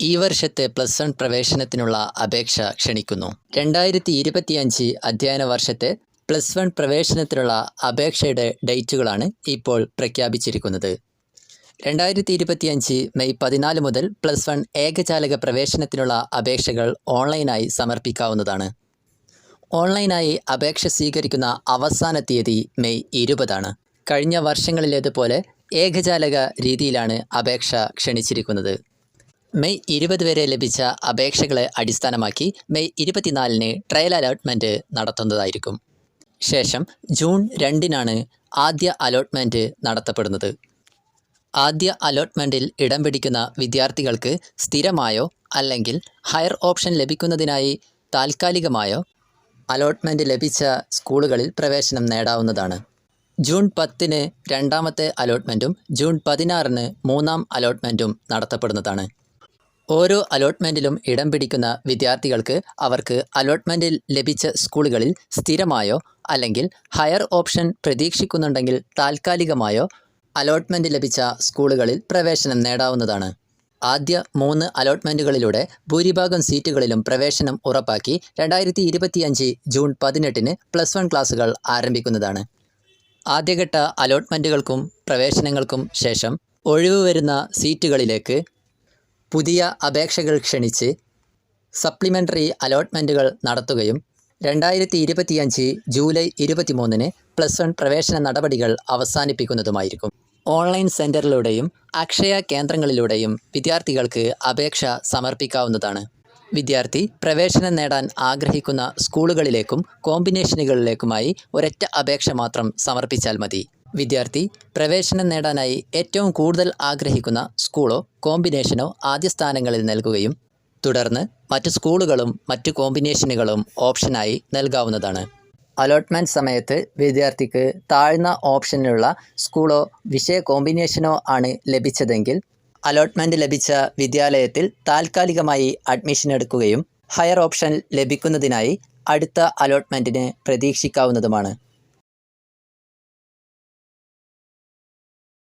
ഈ വർഷത്തെ plus one പ്രവേശനത്തിനുള്ള അപേക്ഷ ക്ഷണിക്കുന്നു. രണ്ടായിരത്തി ഇരുപത്തിയഞ്ച് അധ്യയന വർഷത്തെ പ്ലസ് വൺ പ്രവേശനത്തിനുള്ള അപേക്ഷയുടെ ഡേറ്റുകളാണ് ഇപ്പോൾ പ്രഖ്യാപിച്ചിരിക്കുന്നത്. രണ്ടായിരത്തി ഇരുപത്തിയഞ്ച് മെയ് പതിനാല് മുതൽ പ്ലസ് വൺ ഏകജാലക പ്രവേശനത്തിനുള്ള അപേക്ഷകൾ ഓൺലൈനായി സമർപ്പിക്കാവുന്നതാണ്. ഓൺലൈനായി അപേക്ഷ സ്വീകരിക്കുന്ന അവസാന തീയതി മെയ് ഇരുപതാണ്. കഴിഞ്ഞ വർഷങ്ങളിലേതുപോലെ ഏകജാലക രീതിയിലാണ് അപേക്ഷ ക്ഷണിച്ചിരിക്കുന്നത്. മെയ് ഇരുപത് വരെ ലഭിച്ച അപേക്ഷകളെ അടിസ്ഥാനമാക്കി മെയ് ഇരുപത്തിനാലിന് ട്രയൽ അലോട്ട്മെന്റ് നടത്തുന്നതായിരിക്കും. ശേഷം ജൂൺ രണ്ടിനാണ് ആദ്യ അലോട്ട്മെന്റ് നടത്തപ്പെടുന്നത്. ആദ്യ അലോട്ട്മെന്റിൽ ഇടം പിടിക്കുന്ന വിദ്യാർത്ഥികൾക്ക് സ്ഥിരമായോ അല്ലെങ്കിൽ ഹയർ ഓപ്ഷൻ ലഭിക്കുന്നതിനായി താൽക്കാലികമായോ അലോട്ട്മെന്റ് ലഭിച്ച സ്കൂളുകളിൽ പ്രവേശനം നേടാവുന്നതാണ്. ജൂൺ പത്തിന് രണ്ടാമത്തെ അലോട്ട്മെന്റും ജൂൺ പതിനാറിന് മൂന്നാം അലോട്ട്മെന്റും നടത്തപ്പെടുന്നതാണ്. ഓരോ അലോട്ട്മെന്റിലും ഇടം പിടിക്കുന്ന വിദ്യാർത്ഥികൾക്ക് അവർക്ക് അലോട്ട്മെന്റിൽ ലഭിച്ച സ്കൂളുകളിൽ സ്ഥിരമായോ അല്ലെങ്കിൽ ഹയർ ഓപ്ഷൻ പ്രതീക്ഷിക്കുന്നുണ്ടെങ്കിൽ താൽക്കാലികമായോ അലോട്ട്മെന്റ് ലഭിച്ച സ്കൂളുകളിൽ പ്രവേശനം നേടാവുന്നതാണ്. ആദ്യ മൂന്ന് അലോട്ട്മെന്റുകളിലൂടെ ഭൂരിഭാഗം സീറ്റുകളിലും പ്രവേശനം ഉറപ്പാക്കി രണ്ടായിരത്തി ഇരുപത്തിയഞ്ച് ജൂൺ പതിനെട്ടിന് പ്ലസ് വൺ ക്ലാസ്സുകൾ ആരംഭിക്കുന്നതാണ്. ആദ്യഘട്ട അലോട്ട്മെന്റുകൾക്കും പ്രവേശനങ്ങൾക്കും ശേഷം ഒഴിവ് വരുന്ന സീറ്റുകളിലേക്ക് പുതിയ അപേക്ഷകൾ ക്ഷണിച്ച് സപ്ലിമെന്ററി അലോട്ട്മെന്റുകൾ നടത്തുകയും രണ്ടായിരത്തി ഇരുപത്തിയഞ്ച് ജൂലൈ ഇരുപത്തിമൂന്നിന് പ്ലസ് വൺ പ്രവേശന നടപടികൾ അവസാനിപ്പിക്കുന്നതുമായിരിക്കും. ഓൺലൈൻ സെന്ററിലൂടെയും അക്ഷയ കേന്ദ്രങ്ങളിലൂടെയും വിദ്യാർത്ഥികൾക്ക് അപേക്ഷ സമർപ്പിക്കാവുന്നതാണ്. വിദ്യാർത്ഥി പ്രവേശനം നേടാൻ ആഗ്രഹിക്കുന്ന സ്കൂളുകളിലേക്കും കോമ്പിനേഷനുകളിലേക്കുമായി ഒരൊറ്റ അപേക്ഷ മാത്രം സമർപ്പിച്ചാൽ മതി. വിദ്യാർത്ഥി പ്രവേശനം നേടാനായി ഏറ്റവും കൂടുതൽ ആഗ്രഹിക്കുന്ന സ്കൂളോ കോമ്പിനേഷനോ ആദ്യ സ്ഥാനങ്ങളിൽ നൽകുകയും തുടർന്ന് മറ്റ് സ്കൂളുകളും മറ്റ് കോമ്പിനേഷനുകളും ഓപ്ഷനായി നൽകാവുന്നതാണ്. അലോട്ട്മെന്റ് സമയത്ത് വിദ്യാർത്ഥിക്ക് താഴ്ന്ന ഓപ്ഷനിലുള്ള സ്കൂളോ വിഷയ കോമ്പിനേഷനോ ആണ് ലഭിച്ചതെങ്കിൽ അലോട്ട്മെന്റ് ലഭിച്ച വിദ്യാലയത്തിൽ താൽക്കാലികമായി അഡ്മിഷൻ എടുക്കുകയും ഹയർ ഓപ്ഷൻ ലഭിക്കുന്നതിനായി അടുത്ത അലോട്ട്മെന്റിന് പ്രതീക്ഷിക്കാവുന്നതുമാണ്.